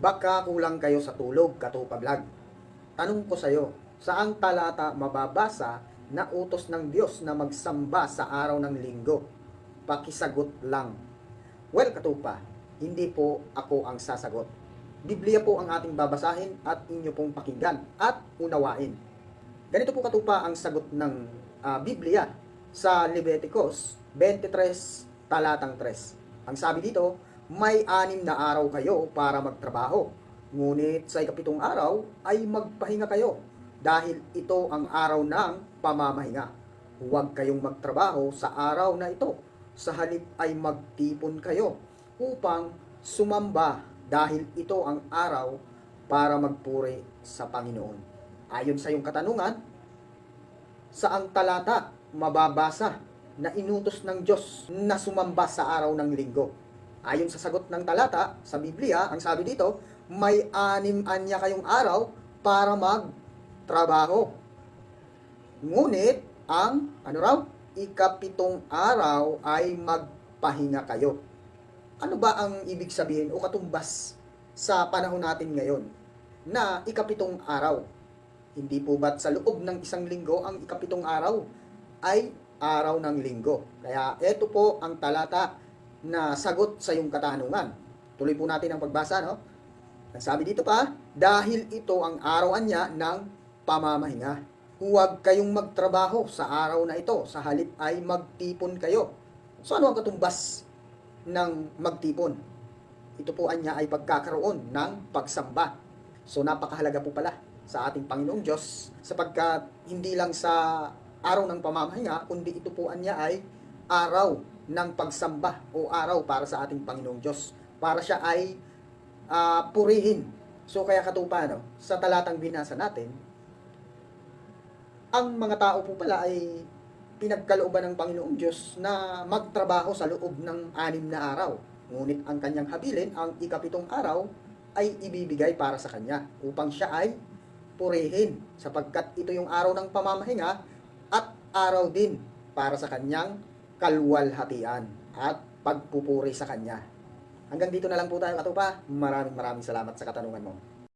Baka kulang kayo sa tulog, Katupa Vlog. Tanong ko sa'yo, saang talata mababasa na utos ng Diyos na magsamba sa araw ng linggo? Pakisagot lang. Well, Katupa, hindi po ako ang sasagot. Biblia po ang ating babasahin at inyo pong pakinggan at unawain. Ganito po Katupa ang sagot ng ah, Biblia sa Leviticus 23 talatang 3. Ang sabi dito, may anim na araw kayo para magtrabaho. Ngunit sa ikapitong araw ay magpahinga kayo dahil ito ang araw ng pamamahinga. Huwag kayong magtrabaho sa araw na ito. Sa halip ay magtipon kayo upang sumamba dahil ito ang araw para magpuri sa Panginoon. Ayon sa iyong katanungan, saang talata mababasa na inutos ng Diyos na sumamba sa araw ng linggo? Ayon sa sagot ng talata sa Biblia, ang sabi dito, may anim anya kayong araw para magtrabaho. Ngunit ang ano raw, ikapitong araw ay magpahinga kayo. Ano ba ang ibig sabihin o katumbas sa panahon natin ngayon na ikapitong araw? Hindi po ba't sa loob ng isang linggo ang ikapitong araw ay araw ng linggo? Kaya ito po ang talata na sagot sa iyong katanungan. Tuloy po natin ang pagbasa, no? Sabi dito pa, dahil ito ang arawan niya ng pamamahinga. Huwag kayong magtrabaho sa araw na ito, sa halip ay magtipon kayo. So ano ang katumbas ng magtipon? Ito po anya ay pagkakaroon ng pagsamba. So napakahalaga po pala sa ating Panginoong Diyos sapagkat hindi lang sa araw ng pamamahinga, kundi ito po anya ay araw ng pagsamba o araw para sa ating Panginoong Diyos. Para siya ay ah, purihin. So kaya katupa, no, sa talatang binasa natin, ang mga tao po pala ay pinagkalooban ng Panginoong Diyos na magtrabaho sa loob ng anim na araw. Ngunit ang kanyang habilin, ang ikapitong araw, ay ibibigay para sa kanya upang siya ay purihin sapagkat ito yung araw ng pamamahinga at araw din para sa kanyang kalwalhatian at pagpupuri sa kanya. Hanggang dito na lang po tayo katupa. Maraming maraming salamat sa katanungan mo.